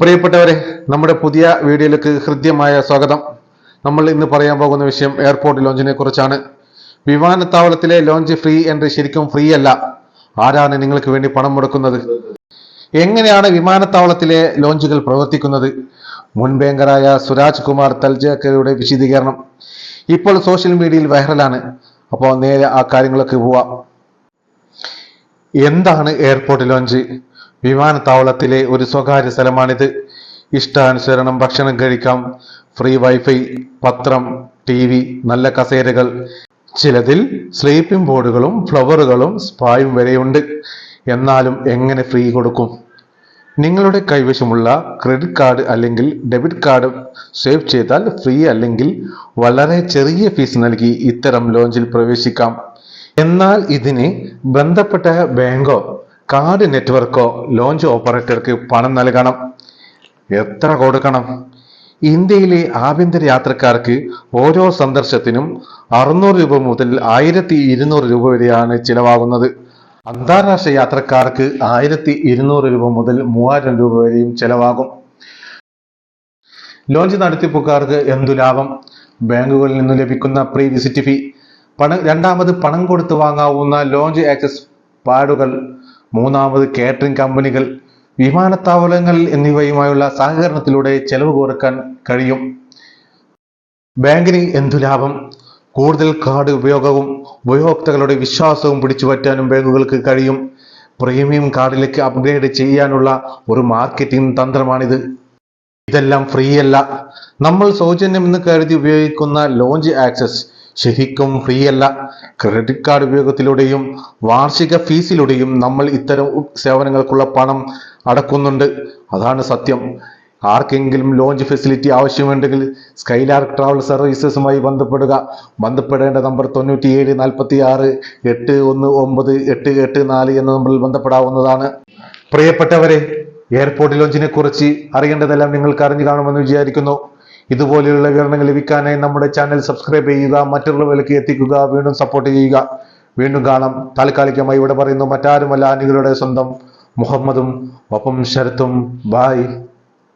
പ്രിയപ്പെട്ടവരെ നമ്മുടെ പുതിയ വീഡിയോയിലേക്ക് ഹൃദ്യമായ സ്വാഗതം. നമ്മൾ ഇന്ന് പറയാൻ പോകുന്ന വിഷയം എയർപോർട്ട് ലോഞ്ചിനെ കുറിച്ചാണ്. വിമാനത്താവളത്തിലെ ലോഞ്ച് ഫ്രീ എൻട്രി ശരിക്കും ഫ്രീ അല്ല. ആരാണ് നിങ്ങൾക്ക് വേണ്ടി പണം മുടക്കുന്നത്? എങ്ങനെയാണ് വിമാനത്താവളത്തിലെ ലോഞ്ചുകൾ പ്രവർത്തിക്കുന്നത്? മുൻ ബാങ്കറായ സുരാജ് കുമാർ തൽജാക്കരുടെ വിശദീകരണം ഇപ്പോൾ സോഷ്യൽ മീഡിയയിൽ വൈറലാണ്. അപ്പോൾ നേരെ ആ കാര്യങ്ങളൊക്കെ പോവാം. എന്താണ് എയർപോർട്ട് ലോഞ്ച്? വിമാനത്താവളത്തിലെ ഒരു സ്വകാര്യ സ്ഥലമാണിത്. ഇഷ്ടാനുസരണം ഭക്ഷണം കഴിക്കാം. ഫ്രീ വൈഫൈ പത്രം ടി വി നല്ല കസേരകൾ. ചിലതിൽ സ്ലീപ്പിംഗ് ബോർഡുകളും ഫ്ലവറുകളും സ്പായും വരെയുണ്ട്. എന്നാലും എങ്ങനെ ഫ്രീ കൊടുക്കും? നിങ്ങളുടെ കൈവശമുള്ള ക്രെഡിറ്റ് കാർഡ് അല്ലെങ്കിൽ ഡെബിറ്റ് കാർഡ് സേവ് ചെയ്താൽ ഫ്രീ അല്ലെങ്കിൽ വളരെ ചെറിയ ഫീസ് നൽകി ഇത്തരം ലോഞ്ചിൽ പ്രവേശിക്കാം. എന്നാൽ ഇതിന് ബന്ധപ്പെട്ട ബാങ്കോ കാർഡ് നെറ്റ്വർക്കോ ലോഞ്ച് ഓപ്പറേറ്റർക്ക് പണം നൽകണം. എത്ര കൊടുക്കണം? ഇന്ത്യയിലെ ആഭ്യന്തര യാത്രക്കാർക്ക് ഓരോ സന്ദർശത്തിനും അറുന്നൂറ് രൂപ മുതൽ ആയിരത്തി ഇരുന്നൂറ് രൂപ വരെയാണ് ചിലവാകുന്നത്. അന്താരാഷ്ട്ര യാത്രക്കാർക്ക് ആയിരത്തി ഇരുന്നൂറ് രൂപ മുതൽ മൂവായിരം രൂപ വരെയും ചിലവാകും. ലോഞ്ച് നടത്തിപ്പുകാർക്ക് എന്തു ലാഭം? ബാങ്കുകളിൽ നിന്ന് ലഭിക്കുന്ന പ്രീ വിസിറ്റ് ഫീ. പണം രണ്ടാമത് പണം കൊടുത്ത് വാങ്ങാവുന്ന ലോഞ്ച് ആക്സസ് പാഡുകൾ. മൂന്നാമത് കേറ്ററിംഗ് കമ്പനികൾ വിമാനത്താവളങ്ങൾ എന്നിവയുമായുള്ള സഹകരണത്തിലൂടെ ചെലവ് കുറയ്ക്കാൻ കഴിയും. ബാങ്കിന് എന്തു ലാഭം? കൂടുതൽ കാർഡ് ഉപയോഗവും ഉപയോക്താക്കളുടെ വിശ്വാസവും പിടിച്ചുപറ്റാനും ബാങ്കുകൾക്ക് കഴിയും. പ്രീമിയം കാർഡിലേക്ക് അപ്ഗ്രേഡ് ചെയ്യാനുള്ള ഒരു മാർക്കറ്റിംഗ് തന്ത്രമാണിത്. ഇതെല്ലാം ഫ്രീ അല്ല. നമ്മൾ സൗജന്യം എന്ന് കരുതി ഉപയോഗിക്കുന്ന ലോഞ്ച് ആക്സസ് ശരിക്കും ഫ്രീ അല്ല ക്രെഡിറ്റ് കാർഡ് ഉപയോഗത്തിലൂടെയും വാർഷിക ഫീസിലൂടെയും നമ്മൾ ഇത്തരം സേവനങ്ങൾക്കുള്ള പണം അടക്കുന്നുണ്ട്. അതാണ് സത്യം. ആർക്കെങ്കിലും ലോഞ്ച് ഫെസിലിറ്റി ആവശ്യമുണ്ടെങ്കിൽ സ്കൈലാർക്ക് ട്രാവൽ സർവീസസുമായി ബന്ധപ്പെടുക. ബന്ധപ്പെടേണ്ട നമ്പർ തൊണ്ണൂറ്റിയേഴ് നാൽപ്പത്തി ആറ് എട്ട് ഒന്ന് ഒമ്പത് എട്ട് എട്ട് നാല് എന്ന നമ്പറിൽ ബന്ധപ്പെടാവുന്നതാണ്. പ്രിയപ്പെട്ടവരെ എയർപോർട്ട് ലോഞ്ചിനെ കുറിച്ച് അറിയേണ്ടതെല്ലാം നിങ്ങൾക്ക് അറിഞ്ഞു കാണുമെന്ന് വിചാരിക്കുന്നു. ഇതുപോലെയുള്ള വിവരണങ്ങൾ ലഭിക്കാനായി നമ്മുടെ ചാനൽ സബ്സ്ക്രൈബ് ചെയ്യുക മറ്റുള്ളവരിലേക്ക് എത്തിക്കുക വീണ്ടും സപ്പോർട്ട് ചെയ്യുക. വീണ്ടും കാണാം. താൽക്കാലികമായി ഇവിടെ പറയുന്നു മറ്റാരുമല്ല അനികളുടെ സ്വന്തം മുഹമ്മദും ഒപ്പം ശരത്തും. ബായ്